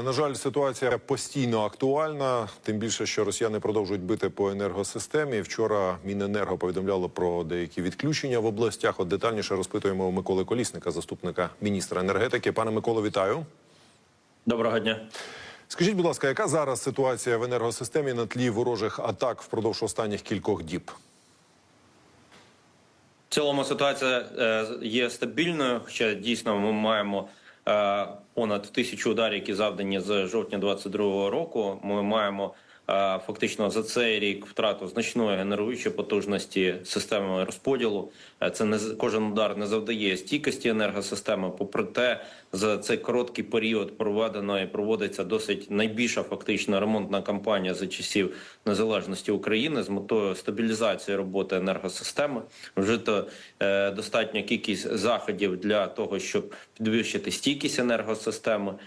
Дякую. На жаль, ситуація постійно актуальна. Тим більше, що росіяни продовжують бити по енергосистемі. Вчора Міненерго повідомляло про деякі відключення в областях. От детальніше розпитуємо у Миколи Колісника, заступника міністра енергетики. Пане Миколо, вітаю. Доброго дня. Скажіть, будь ласка, яка зараз ситуація в енергосистемі на тлі ворожих атак впродовж останніх кількох діб? В цілому ситуація е, є стабільною, хоча дійсно ми маємо понад тисячу ударів, які завдані з жовтня 22-го року. Ми маємо е, фактично за цей рік втрату значної генеруючої потужності системи розподілу. Це не кожен удар не завдає стійкості енергосистеми. Попри те, за цей короткий період проведено і проводиться досить найбільша фактично ремонтна кампанія за часів незалежності України з метою стабілізації роботи енергосистеми. Вжито е, достатня кількість заходів для того, щоб підвищити стійкість енергосистеми. Е,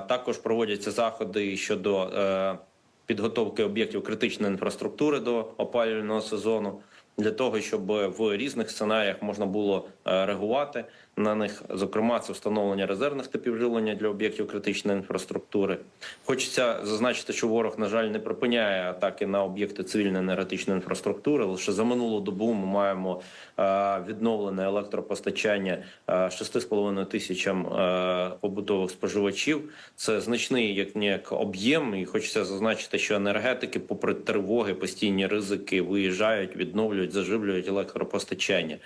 також проводяться заходи щодо е, підготовки об'єктів критичної інфраструктури до опалювального сезону. Для того щоб в різних сценаріях можна було е, реагувати на них, зокрема, це встановлення резервних типів живлення для об'єктів критичної інфраструктури. Хочеться зазначити, що ворог, на жаль, не припиняє атаки на об'єкти цивільної енергетичної інфраструктури. Лише за минулу добу ми маємо е, відновлене електропостачання е, 6,5 тисячам е, побутових споживачів. Це значний як ніяк об'єм, і хочеться зазначити, що енергетики, попри тривоги, постійні ризики, виїжджають, відновлюють, заживлюють електропостачання.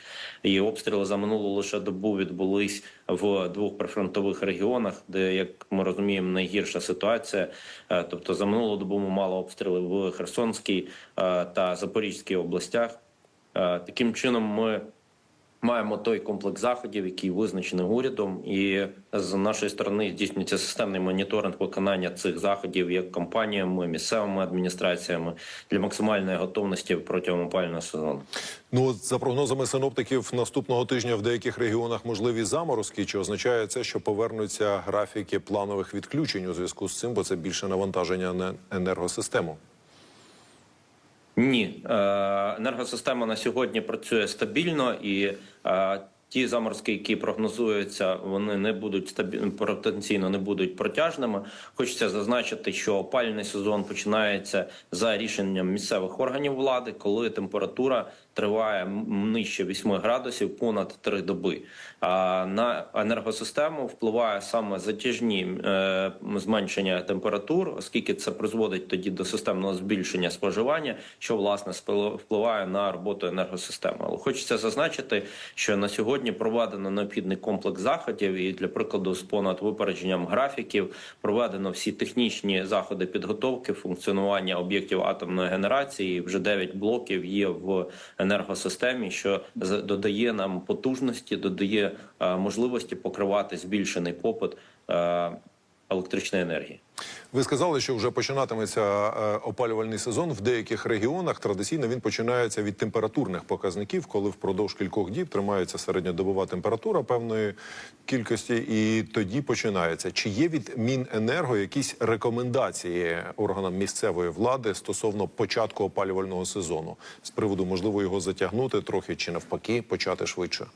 І обстріли за минулу лише добу відбулись в двох прифронтових регіонах, де, як ми розуміємо, найгірша ситуація. Е, Тобто, за минулу добу ми мали обстріли в Херсонській е, та Запорізькій областях. Е, Таким чином, ми маємо той комплекс заходів, який визначений урядом, і з нашої сторони здійснюється системний моніторинг виконання цих заходів як компаніями, місцевими адміністраціями для максимальної готовності протягом опалювального сезону. Ну, за прогнозами синоптиків, наступного тижня в деяких регіонах можливі заморозки. Чи означає це, що повернуться графіки планових відключень у зв'язку з цим, бо це більше навантаження на енергосистему? Ні, Е, енергосистема на сьогодні працює стабільно і. Ті заморозки, які прогнозуються, вони не будуть стабі- потенційно не будуть протяжними. Хочеться зазначити, що опалювальний сезон починається за рішенням місцевих органів влади, коли температура триває нижче 8 градусів понад 3 доби. А на енергосистему впливає саме затяжні е, зменшення температур, оскільки це призводить тоді до системного збільшення споживання, що власне впливає на роботу енергосистеми. Але хочеться зазначити, що на сьогодні проведено необхідний комплекс заходів, і для прикладу, з понад випередженням графіків проведено всі технічні заходи підготовки функціонування об'єктів атомної генерації. Вже 9 блоків є в енергосистемі, що додає нам потужності, додає е, можливості покривати збільшений попит е, електричної енергії. Ви сказали, що вже починатиметься е, опалювальний сезон в деяких регіонах. Традиційно він починається від температурних показників, коли впродовж кількох діб тримається середньодобова температура певної кількості, і тоді починається. Чи є від Міненерго якісь рекомендації органам місцевої влади стосовно початку опалювального сезону з приводу можливо його затягнути трохи чи навпаки почати швидше?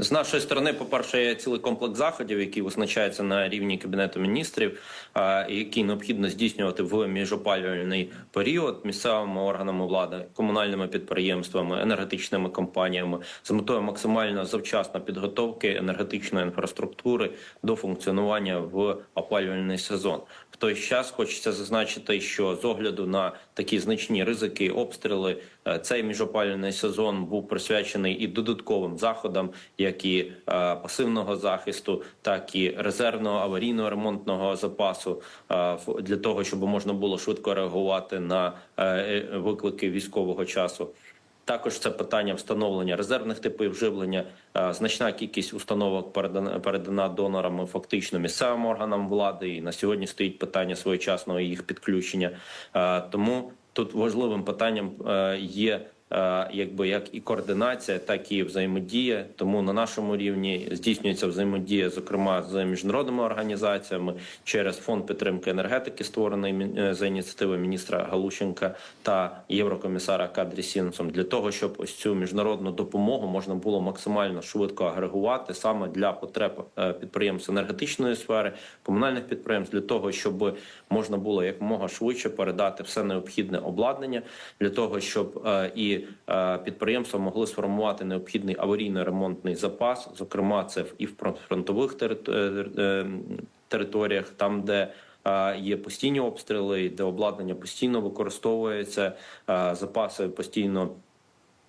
З нашої сторони, по-перше, є цілий комплекс заходів, який визначається на рівні кабінету міністрів, які необхідно здійснювати в міжопалювальний період місцевими органами влади, комунальними підприємствами, енергетичними компаніями з метою максимально завчасно підготовки енергетичної інфраструктури до функціонування в опалювальний сезон. В той час хочеться зазначити, що з огляду на такі значні ризики, обстріли, е, цей міжопалювальний сезон був присвячений і додатковим заходам, як і е, пасивного захисту, так і резервного аварійного ремонтного запасу е, для того, щоб можна було швидко реагувати на е, виклики військового часу. Також це питання встановлення резервних типів живлення. Значна кількість установок передана, передана донорами фактично місцевим органам влади. І на сьогодні стоїть питання своєчасного їх підключення. Тому тут важливим питанням є якби як і координація, так і взаємодія. Тому на нашому рівні здійснюється взаємодія, зокрема з міжнародними організаціями через фонд підтримки енергетики, створений е, за ініціативи міністра Галущенка та єврокомісара Кадрі Сінсом, для того, щоб ось цю міжнародну допомогу можна було максимально швидко агрегувати саме для потреб е, підприємств енергетичної сфери, комунальних підприємств, для того, щоб можна було якомога швидше передати все необхідне обладнання, для того, щоб е, е, підприємства могли сформувати необхідний аварійно-ремонтний запас. Зокрема, це і в фронтових е, е, територіях, там де Є постійні обстріли, де обладнання постійно використовується, запаси постійно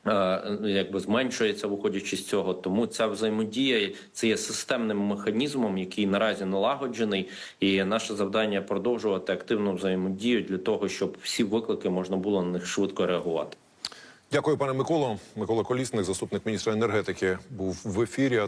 е, якби зменшується, виходячи з цього. Тому ця взаємодія це є системним механізмом, який наразі налагоджений, і наше завдання продовжувати активну взаємодію для того, щоб всі виклики можна було на них швидко реагувати. Дякую, пане Миколо. Микола Колісник, заступник міністра енергетики, був в ефірі.